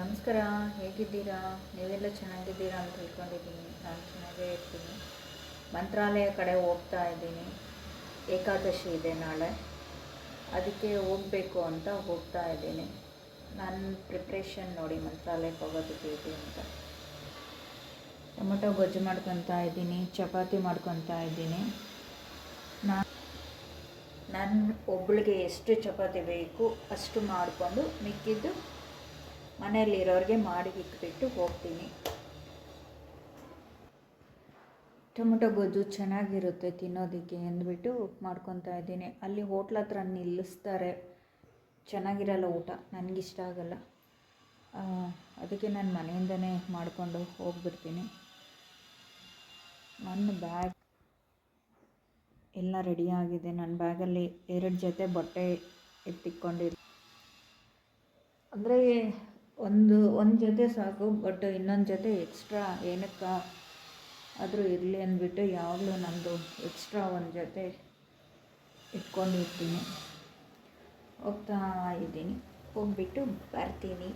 ನಮಸ್ಕಾರ, ಹೇಗಿದ್ದೀರಾ? ನೀವೆಲ್ಲ ಚೆನ್ನಾಗಿದ್ದೀರಾ ಅಂತ ತಿಳ್ಕೊಂಡಿದ್ದೀನಿ. ನಾನು ಚೆನ್ನಾಗೇ ಇರ್ತೀನಿ. ಮಂತ್ರಾಲಯ ಕಡೆ ಹೋಗ್ತಾ ಇದ್ದೀನಿ. ಏಕಾದಶಿ ಇದೆ ನಾಳೆ. ಅದಕ್ಕೆ ಹೋಗಬೇಕು ಅಂತ ಹೋಗ್ತಾ ಇದ್ದೀನಿ. ನನ್ನ ಪ್ರಿಪ್ರೇಷನ್ ನೋಡಿ ಮಂತ್ರಾಲಯಕ್ಕೆ ಹೋಗೋದಕ್ಕೆ ಇದೆ ಅಂತ. ಟೊಮೊಟೊ ಗೊಜ್ಜು ಮಾಡ್ಕೊತಾ ಇದ್ದೀನಿ, ಚಪಾತಿ ಮಾಡ್ಕೊತಾ ಇದ್ದೀನಿ. ನಾನು ನನ್ನ ಒಬ್ಬಳಿಗೆ ಎಷ್ಟು ಚಪಾತಿ ಬೇಕು ಅಷ್ಟು ಮಾಡಿಕೊಂಡು ಮಿಕ್ಕಿದ್ದು ಮನೆಯಲ್ಲಿರೋರಿಗೆ ಮಾಡಿ ಇಟ್ಬಿಟ್ಟು ಹೋಗ್ತೀನಿ. ಟೊಮೊಟೊ ಗೊಜ್ಜು ಚೆನ್ನಾಗಿರುತ್ತೆ ತಿನ್ನೋದಕ್ಕೆ ಅಂದ್ಬಿಟ್ಟು ಮಾಡ್ಕೊತಾ ಇದ್ದೀನಿ. ಅಲ್ಲಿ ಹೋಟ್ಲ್ ಹತ್ರ ನಿಲ್ಲಿಸ್ತಾರೆ. ಚೆನ್ನಾಗಿರಲ್ಲ ಊಟ? ನನಗಿಷ್ಟ ಆಗಲ್ಲ. ಅದಕ್ಕೆ ನಾನು ಮನೆಯಿಂದನೇ ಮಾಡಿಕೊಂಡು ಹೋಗ್ಬಿಡ್ತೀನಿ. ನನ್ನ ಬ್ಯಾಗ್ ಎಲ್ಲ ರೆಡಿಯಾಗಿದೆ ನನ್ನ ಬ್ಯಾಗಲ್ಲಿ ಎರಡು ಜೊತೆ ಬಟ್ಟೆ ಎತ್ತಿಕೊಂಡಿದ್ದೆ ಅಂದರೆ ಒಂದು ಒಂದು ಜೊತೆ ಸಾಕು, ಬಟ್ ಇನ್ನೊಂದು ಜೊತೆ ಎಕ್ಸ್ಟ್ರಾ ಏನಕ್ಕ ಆದರೂ ಇರಲಿ ಅಂದ್ಬಿಟ್ಟು ಯಾವಾಗಲೂ ನಂದು ಎಕ್ಸ್ಟ್ರಾ ಒಂದು ಜೊತೆ ಇಟ್ಕೊಂಡಿರ್ತೀನಿ. ಹೋಗ್ತಾ ಇದ್ದೀನಿ. ಹೋಗ್ಬಿಟ್ಟು ಬರ್ತೀನಿ.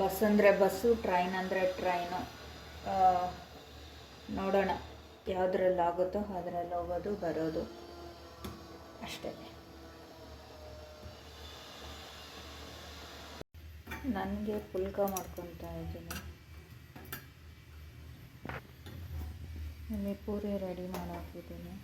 ಬಸ್ ಅಂದರೆ ಬಸ್ಸು, ಟ್ರೈನ್ ಅಂದರೆ ಟ್ರೈನು. ನೋಡೋಣ ಯಾವುದ್ರಲ್ಲಿ ಆಗುತ್ತೋ ಅದರಲ್ಲಿ ಹೋಗೋದು, ಬರೋದು. ಅಷ್ಟೇ. ನನಗೆ ಪುಲ್ಕ ಮಾಡ್ಕೊತಾ ಇದ್ದೀನಿ. ಇಲ್ಲಿ ಪೂರಿ ರೆಡಿ ಮಾಡಾಕಿದ್ದೀನಿ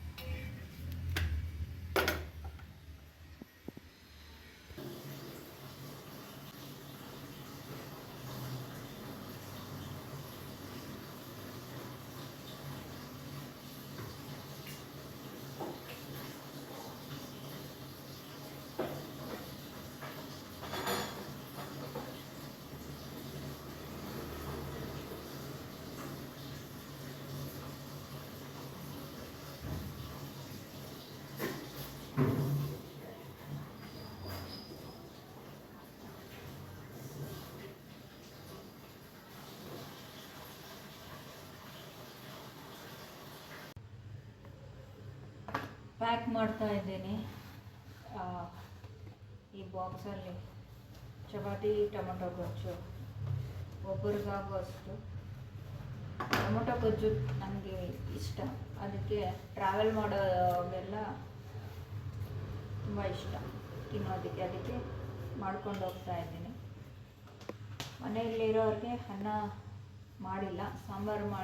ಪ್ಯಾಕ್ ಮಾಡ್ತಾ ಇದ್ದೇನೆ. ಈ ಬಾಕ್ಸಲ್ಲಿ ಚಪಾತಿ, ಟೊಮೊಟೊ ಗೊಜ್ಜು. ಒಬ್ಬರಿಗಾಗುವಷ್ಟು ಟೊಮೊಟೊ ಗೊಜ್ಜು ನನಗೆ ಇಷ್ಟ. ಅದಕ್ಕೆ ಟ್ರಾವೆಲ್ ಮಾಡೋವೆಲ್ಲ ತುಂಬ ಇಷ್ಟ ತಿನ್ನೋದಕ್ಕೆ. ಅದಕ್ಕೆ ಮಾಡ್ಕೊಂಡು ಹೋಗ್ತಾ ಇದ್ದೀನಿ. ಮನೆಯಲ್ಲಿರೋರಿಗೆ ಅನ್ನ ಮಾಡಿಲ್ಲ. ಸಾಂಬಾರು ಮಾ,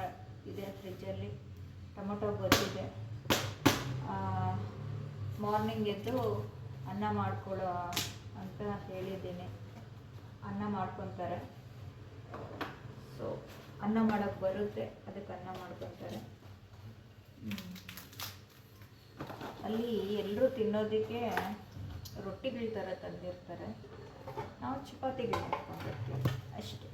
ಇದೆ ಫ್ರಿಜ್ಜಲ್ಲಿ ಟೊಮೊಟೊ ಗೊಜ್ಜಿದೆ ಮಾರ್ನಿಂಗ್ ಎದ್ದು ಅನ್ನ ಮಾಡ್ಕೊಳ್ಳೋ ಅಂತ ಹೇಳಿದ್ದೀನಿ. ಅನ್ನ ಮಾಡ್ಕೊತಾರೆ. ಸೊ ಅನ್ನ ಮಾಡೋಕ್ಕೆ ಬರುತ್ತೆ, ಅದಕ್ಕೆ ಅನ್ನ ಮಾಡ್ಕೊತಾರೆ. ಅಲ್ಲಿ ಎಲ್ಲರೂ ತಿನ್ನೋದಕ್ಕೆ ರೊಟ್ಟಿಗಳ ಥರ ತಂದಿರ್ತಾರೆ. ನಾವು ಚಪಾತಿಗಳು ಮಾಡ್ಕೊಂಡಿರ್ತೀವಿ, ಅಷ್ಟೇ.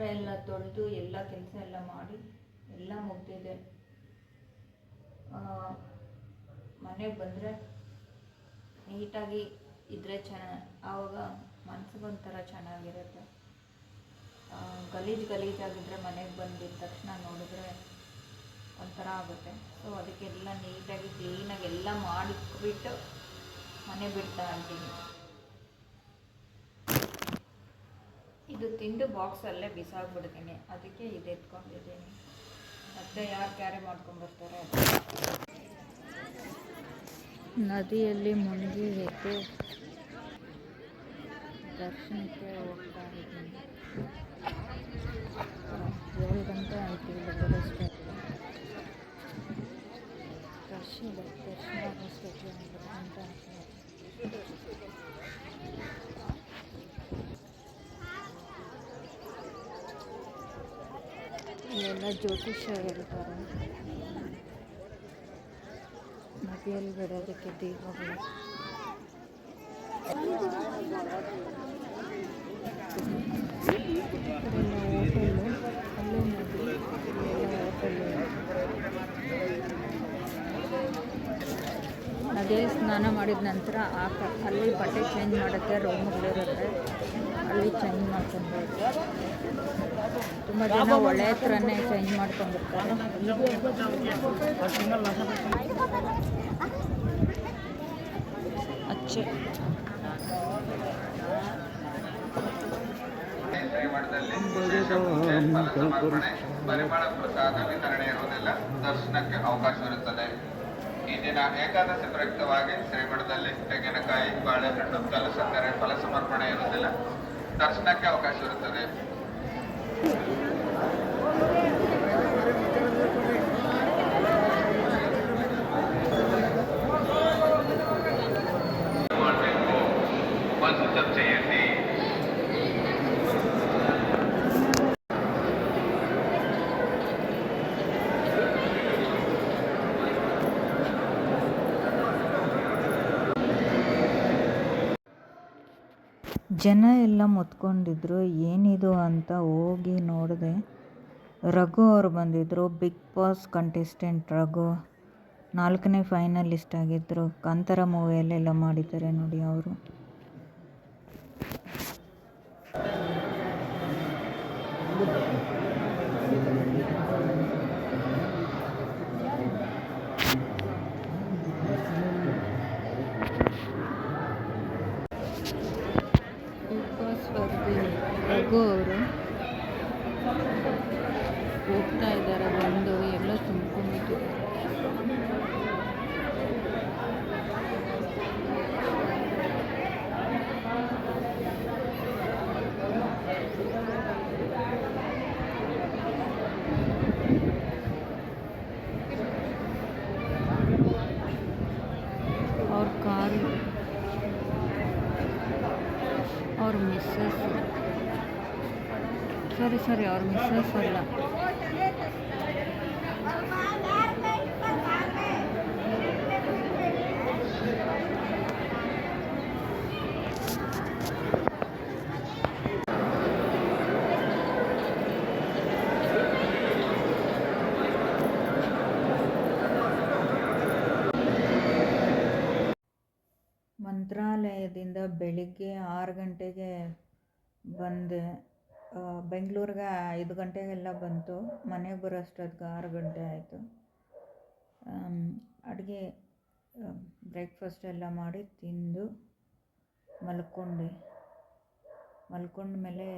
ಪಾತ್ರೆ ಎಲ್ಲ ತೊಳೆದು ಎಲ್ಲ ಕೆಲಸ ಎಲ್ಲ ಮಾಡಿ ಎಲ್ಲ ಮುಗ್ದಿದೆ. ಮನೆಗೆ ಬಂದರೆ ನೀಟಾಗಿ ಇದ್ದರೆ ಚೆನ್ನ, ಆವಾಗ ಮನ್ಸಿಗೊಂಥರ ಚೆನ್ನಾಗಿರುತ್ತೆ. ಗಲೀಜು ಗಲೀಜಾಗಿದ್ದರೆ ಮನೆಗೆ ಬಂದಿದ್ದ ತಕ್ಷಣ ನೋಡಿದ್ರೆ ಒಂಥರ ಆಗುತ್ತೆ. ಸೊ ಅದಕ್ಕೆಲ್ಲ ನೀಟಾಗಿ ಕ್ಲೀನಾಗಿ ಎಲ್ಲ ಮಾಡಿಬಿಟ್ಟು ಮನೆ ಬಿಡ್ತಾ ಇದ್ದೀನಿ ಇದು ತಿಂದು ಬಾಕ್ಸಲ್ಲೇ ಬಿಸಾಕ್ಬಿಡ್ತೀನಿ. ಅದಕ್ಕೆ ಇದು ಎತ್ಕೊಂಡಿದ್ದೀನಿ ಮತ್ತೆ ಯಾರು ಕ್ಯಾರಿ ಮಾಡ್ಕೊಂಡ್ಬರ್ತಾರೆ? ನದಿಯಲ್ಲಿ ಮುಳುಗಿ ಎದ್ದು ದರ್ಶನಕ್ಕೆ ಹೋಗ್ತಾ ಇದ್ದೀನಿ. ಏಳು ಗಂಟೆ ಜ್ಯೋತಿಷ್ಯ ಹೇಳ್ತಾರೆ ಮದಿಯಲ್ಲಿ ಬಿಡೋದಕ್ಕೆ ದೀಪಗಳು ಹೋಟೆಲ್ಲು ಅಲ್ಲೇ ಹೋಟೆಲ್ ನದಿಯಲ್ಲಿ ಸ್ನಾನ ಮಾಡಿದ ನಂತರ ಆ ಅಲ್ಲಿ ಬಟ್ಟೆ ಚೇಂಜ್ ಮಾಡೋಕ್ಕೆ ರೂಮ್ಗಳಿರುತ್ತೆ ಅಲ್ಲಿ ಚೇಂಜ್ ಮಾಡ್ಕೊಂಡು ತುಂಬ ಜನ ಒಳ್ಳೆ ಹತ್ರನೇ ಚೇಂಜ್ ಮಾಡ್ಕೊಂಡಿರ್ತಾರೆ ಅಚ್ಚೆ. ಪರಿಮಳ ಪ್ರಸಾದ ವಿತರಣೆ ಇರುವುದಿಲ್ಲ. ದರ್ಶನಕ್ಕೆ ಅವಕಾಶವಿರುತ್ತದೆ. ಈ ದಿನ ಏಕಾದಶಿ ಪ್ರಯುಕ್ತವಾಗಿ ಶ್ರೀಮಠದಲ್ಲಿ ತೆಂಗಿನಕಾಯಿ ಬಾಳೆಹಣ್ಣು ಕಲಸಕ್ಕರೆ ಫಲ ಸಮರ್ಪಣೆ ಇರುವುದಿಲ್ಲ. ದರ್ಶನಕ್ಕೆ ಅವಕಾಶವಿರುತ್ತದೆ ಮಾಡಬೇಕು ಜನ ಎಲ್ಲ ಮುತ್ಕೊಂಡಿದ್ರು, ಏನಿದು ಅಂತ ಹೋಗಿ ನೋಡಿದೆ ರಘು ಅವರು ಬಂದಿದ್ದರು ಬಿಗ್ ಬಾಸ್ ಕಂಟೆಸ್ಟೆಂಟ್ ರಘು. ನಾಲ್ಕನೇ ಫೈನಲಿಸ್ಟ್ ಆಗಿದ್ದರು ಕಾಂತಾರ ಮೂವಿಯಲ್ಲೆಲ್ಲ ಮಾಡಿದ್ದಾರೆ ನೋಡಿ ಅವರು ಬಾಸ್ ವರದಿ ರಘು ಅವರು ಹೋಗ್ತಾ ಇದ್ದಾರೆ ಬಂದು ಎಲ್ಲ ತುಂಬ್ಕೊಂಡ್ಬಿಟ್ಟಿದ್ದಾರೆ ಅವ್ರ ಕಾರು ಅವ್ರ ಮಿಸ್ಸಸ್ ಸರಿ ಸರಿ ಅವ್ರ ಮಿಸ್ಸಸ್ ಅಲ್ಲ ಮಂತ್ರಾಲಯದಿಂದ ಬೆಳಿಗ್ಗೆ ಆರು ಗಂಟೆಗೆ ಬಂದೆ ಬೆಂಗಳೂರಿಗೆ ಐದು ಗಂಟೆಗೆಲ್ಲ ಬಂತು. ಮನೆಗೆ ಬರೋಷ್ಟೊತ್ತಿಗೆ ಆರು ಗಂಟೆ ಆಯಿತು. ಅಡುಗೆ ಬ್ರೇಕ್ಫಾಸ್ಟ್ ಎಲ್ಲ ಮಾಡಿ ತಿಂದು ಮಲ್ಕೊಂಡೆ. ಮಲ್ಕೊಂಡ ಮೇಲೆ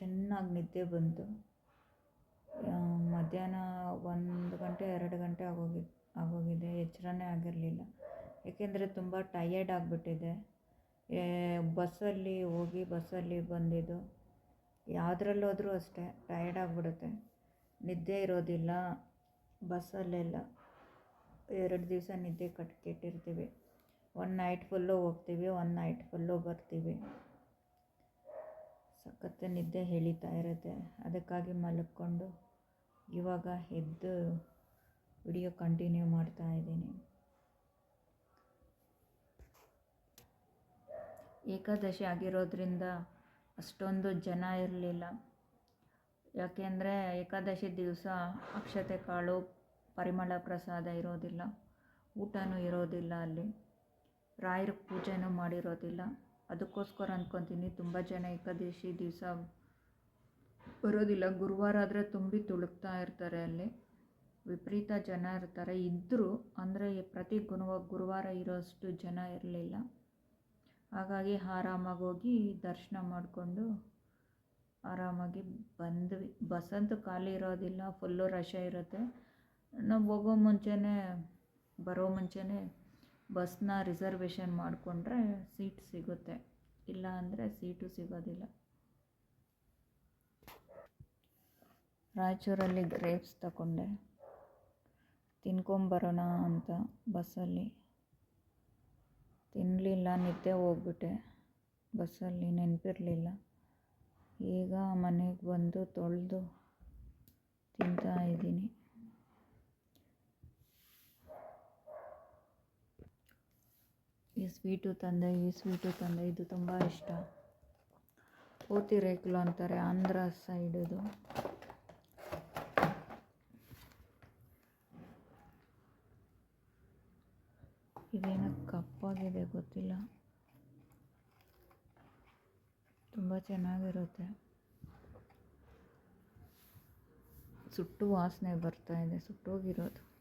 ಚೆನ್ನಾಗಿ ನಿದ್ದೆ ಬಂತು. ಮಧ್ಯಾಹ್ನ ಒಂದು ಗಂಟೆ, ಎರಡು ಗಂಟೆ ಆಗೋಗಿ, ಆಗೋಗಿದೆ. ಎಚ್ಚರನೇ ಆಗಿರಲಿಲ್ಲ. ಏಕೆಂದರೆ ತುಂಬ ಟಯರ್ಡ್ ಆಗಿಬಿಟ್ಟಿದೆ. ಬಸ್ಸಲ್ಲಿ ಹೋಗಿ ಬಸ್ಸಲ್ಲಿ ಬಂದಿದ್ದು. ಯಾವುದ್ರಲ್ಲಿ ಹೋದ್ರೂ ಅಷ್ಟೇ ಟಯರ್ಡ್ ಆಗಿಬಿಡುತ್ತೆ. ನಿದ್ದೆ ಇರೋದಿಲ್ಲ, ಬಸ್ಸಲ್ಲೆಲ್ಲ ಎರಡು ದಿವಸ ನಿದ್ದೆ ಕಟ್ ಕೆಟ್ಟಿರ್ತೀವಿ ಒನ್ ನೈಟ್ ಫುಲ್ಲು ಹೋಗ್ತೀವಿ ಒನ್ ನೈಟ್ ಫುಲ್ಲು ಬರ್ತೀವಿ. ಸಖತ್ತು ನಿದ್ದೆ ಎಳೀತಾ ಇರುತ್ತೆ. ಅದಕ್ಕಾಗಿ ಮಲಕ್ಕೊಂಡು ಇವಾಗ ಎದ್ದು ವಿಡಿಯೋ ಕಂಟಿನ್ಯೂ ಮಾಡ್ತಾ ಇದ್ದೀನಿ. ಏಕಾದಶಿ ಆಗಿರೋದ್ರಿಂದ ಅಷ್ಟೊಂದು ಜನ ಇರಲಿಲ್ಲ. ಯಾಕೆಂದರೆ ಏಕಾದಶಿ ದಿವಸ ಅಕ್ಷತೆ ಕಾಳು, ಪರಿಮಳ ಪ್ರಸಾದ ಇರೋದಿಲ್ಲ. ಊಟನೂ ಇರೋದಿಲ್ಲ ಅಲ್ಲಿ. ರಾಯರ ಪೂಜೆನೂ ಮಾಡಿರೋದಿಲ್ಲ. ಅದಕ್ಕೋಸ್ಕರ ಅಂದ್ಕೊತೀನಿ ತುಂಬ ಜನ ಏಕಾದಶಿ ದಿವಸ ಬರೋದಿಲ್ಲ. ಗುರುವಾರ ಆದರೆ ತುಂಬಿ ತುಳುಕ್ತಾ ಇರ್ತಾರೆ ಅಲ್ಲಿ. ವಿಪರೀತ ಜನ ಇರ್ತಾರೆ. ಇದ್ದರೂ ಅಂದರೆ ಪ್ರತಿ ಗುರುವ ಗುರುವಾರ ಇರೋಷ್ಟು ಜನ ಇರಲಿಲ್ಲ. ಹಾಗಾಗಿ ಆರಾಮಾಗಿ ಹೋಗಿ ದರ್ಶನ ಮಾಡಿಕೊಂಡು ಆರಾಮಾಗಿ ಬಂದ್ವಿ. ಬಸ್ ಅಂತೂ ಖಾಲಿ ಇರೋದಿಲ್ಲ ಫುಲ್ಲು ರಶ್ ಇರುತ್ತೆ. ನಾವು ಹೋಗೋ ಮುಂಚೆನೇ, ಬರೋ ಮುಂಚೆನೇ ಬಸ್ನ ರಿಸರ್ವೇಷನ್ ಮಾಡಿಕೊಂಡ್ರೆ ಸೀಟ್ ಸಿಗುತ್ತೆ. ಇಲ್ಲ ಅಂದರೆ ಸೀಟು ಸಿಗೋದಿಲ್ಲ. ರಾಯಚೂರಲ್ಲಿ ಗ್ರೇಪ್ಸ್ ತಗೊಂಡೆ ತಿನ್ಕೊಂಬರೋಣ ಅಂತ ಬಸ್ಸಲ್ಲಿ. ತಿನ್ನಲಿಲ್ಲ ನಿದ್ದೆ ಹೋಗ್ಬಿಟ್ಟೆ. ಬಸ್ಸಲ್ಲಿ ನೆನಪಿರಲಿಲ್ಲ. ಈಗ ಮನೆಗೆ ಬಂದು ತೊಳೆದು ತಿಂತಾ ಇದ್ದೀನಿ. ಈ ಸ್ವೀಟು ತಂದೆ, ಈ ಸ್ವೀಟು ತಂದೆ, ಇದು ತುಂಬ ಇಷ್ಟ. ರೇಕ್ಲು ಅಂತಾರೆ ಆಂಧ್ರ ಸೈಡದು. ಇದೇನೋ ಕಪ್ಪಾಗಿದೆ ಗೊತ್ತಿಲ್ಲ. ತುಂಬ ಚೆನ್ನಾಗಿರುತ್ತೆ. ಸುಟ್ಟು ವಾಸನೆ ಬರ್ತಾ ಇದೆ ಸುಟ್ಟೋಗಿರೋದು.